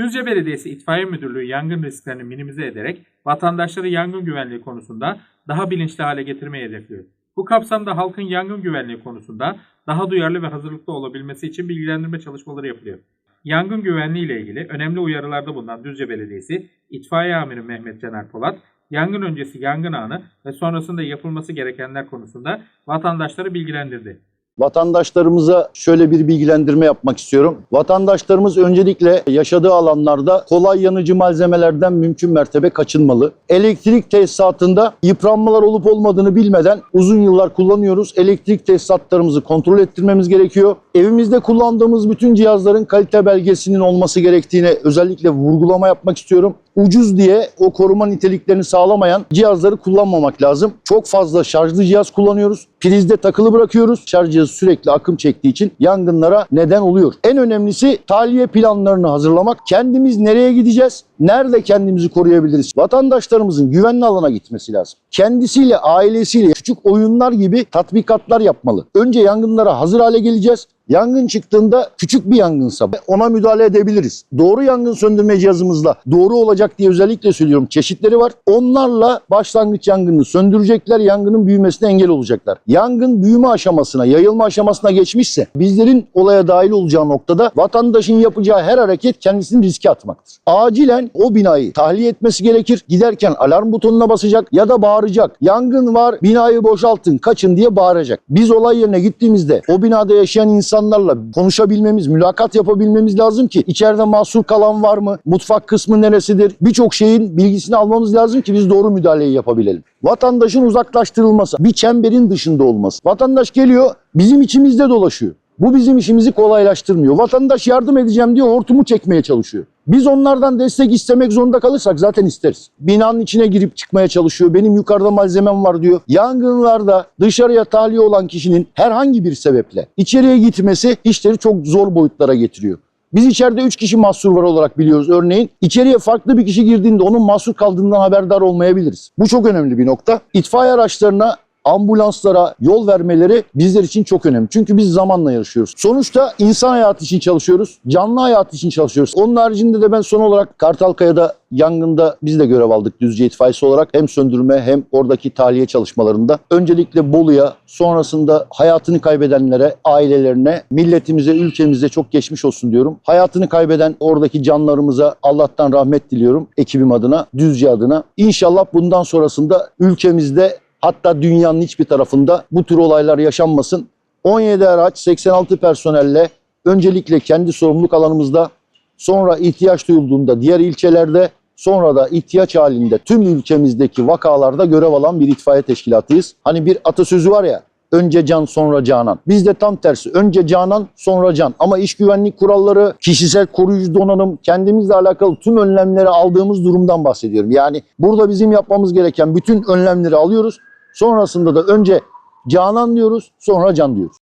Düzce Belediyesi İtfaiye Müdürlüğü yangın risklerini minimize ederek vatandaşları yangın güvenliği konusunda daha bilinçli hale getirmeyi hedefliyor. Bu kapsamda halkın yangın güvenliği konusunda daha duyarlı ve hazırlıklı olabilmesi için bilgilendirme çalışmaları yapılıyor. Yangın güvenliği ile ilgili önemli uyarılarda bulunan Düzce Belediyesi İtfaiye Amiri Mehmet Caner Polat, yangın öncesi yangın anı ve sonrasında yapılması gerekenler konusunda vatandaşları bilgilendirdi. Vatandaşlarımıza şöyle bir bilgilendirme yapmak istiyorum. Vatandaşlarımız öncelikle yaşadığı alanlarda kolay yanıcı malzemelerden mümkün mertebe kaçınmalı. Elektrik tesisatında yıpranmalar olup olmadığını bilmeden uzun yıllar kullanıyoruz. Elektrik tesisatlarımızı kontrol ettirmemiz gerekiyor. Evimizde kullandığımız bütün cihazların kalite belgesinin olması gerektiğine özellikle vurgulama yapmak istiyorum. Ucuz diye o koruma niteliklerini sağlamayan cihazları kullanmamak lazım. Çok fazla şarjlı cihaz kullanıyoruz. Prizde takılı bırakıyoruz. Şarj cihazı sürekli akım çektiği için yangınlara neden oluyor. En önemlisi tahliye planlarını hazırlamak. Kendimiz nereye gideceğiz? Nerede kendimizi koruyabiliriz? Vatandaşlarımızın güvenli alana gitmesi lazım. Kendisiyle, ailesiyle küçük oyunlar gibi tatbikatlar yapmalı. Önce yangınlara hazır hale geleceğiz. Yangın çıktığında küçük bir yangınsa ona müdahale edebiliriz. Doğru yangın söndürme cihazımızla doğru olacak diye özellikle söylüyorum. Çeşitleri var. Onlarla başlangıç yangını söndürecekler. Yangının büyümesine engel olacaklar. Yangın büyüme aşamasına, yayılma aşamasına geçmişse bizlerin olaya dahil olacağı noktada vatandaşın yapacağı her hareket kendisini riske atmaktır. Acilen o binayı tahliye etmesi gerekir. Giderken alarm butonuna basacak ya da bağıracak. Yangın var, binayı boşaltın, kaçın diye bağıracak. Biz olay yerine gittiğimizde o binada yaşayan insanlarla konuşabilmemiz, mülakat yapabilmemiz lazım ki içeride mahsur kalan var mı? Mutfak kısmı neresidir? Birçok şeyin bilgisini almamız lazım ki biz doğru müdahaleyi yapabilelim. Vatandaşın uzaklaştırılması, bir çemberin dışında olması. Vatandaş geliyor, bizim içimizde dolaşıyor. Bu bizim işimizi kolaylaştırmıyor. Vatandaş yardım edeceğim diye hortumu çekmeye çalışıyor. Biz onlardan destek istemek zorunda kalırsak zaten isteriz. Binanın içine girip çıkmaya çalışıyor. Benim yukarıda malzemem var diyor. Yangınlarda dışarıya tahliye olan kişinin herhangi bir sebeple içeriye gitmesi işleri çok zor boyutlara getiriyor. Biz içeride 3 kişi mahsur var olarak biliyoruz örneğin. İçeriye farklı bir kişi girdiğinde onun mahsur kaldığından haberdar olmayabiliriz. Bu çok önemli bir nokta. İtfaiye araçlarına ambulanslara yol vermeleri bizler için çok önemli. Çünkü biz zamanla yarışıyoruz. Sonuçta insan hayatı için çalışıyoruz. Canlı hayat için çalışıyoruz. Onun haricinde de ben son olarak Kartalkaya'da yangında biz de görev aldık Düzce İtfaiyesi olarak. Hem söndürme hem oradaki tahliye çalışmalarında. Öncelikle Bolu'ya sonrasında hayatını kaybedenlere, ailelerine, milletimize, ülkemize çok geçmiş olsun diyorum. Hayatını kaybeden oradaki canlarımıza Allah'tan rahmet diliyorum ekibim adına, Düzce adına. İnşallah bundan sonrasında ülkemizde Hatta dünyanın hiçbir tarafında bu tür olaylar yaşanmasın. 17 araç 86 personelle öncelikle kendi sorumluluk alanımızda sonra ihtiyaç duyulduğunda diğer ilçelerde sonra da ihtiyaç halinde tüm ülkemizdeki vakalarda görev alan bir itfaiye teşkilatıyız. Hani bir atasözü var ya önce can sonra canan. Biz de tam tersi önce canan sonra can. Ama iş güvenlik kuralları, kişisel koruyucu donanım, kendimizle alakalı tüm önlemleri aldığımız durumdan bahsediyorum. Yani burada bizim yapmamız gereken bütün önlemleri alıyoruz. Sonrasında da önce canan diyoruz sonra can diyoruz.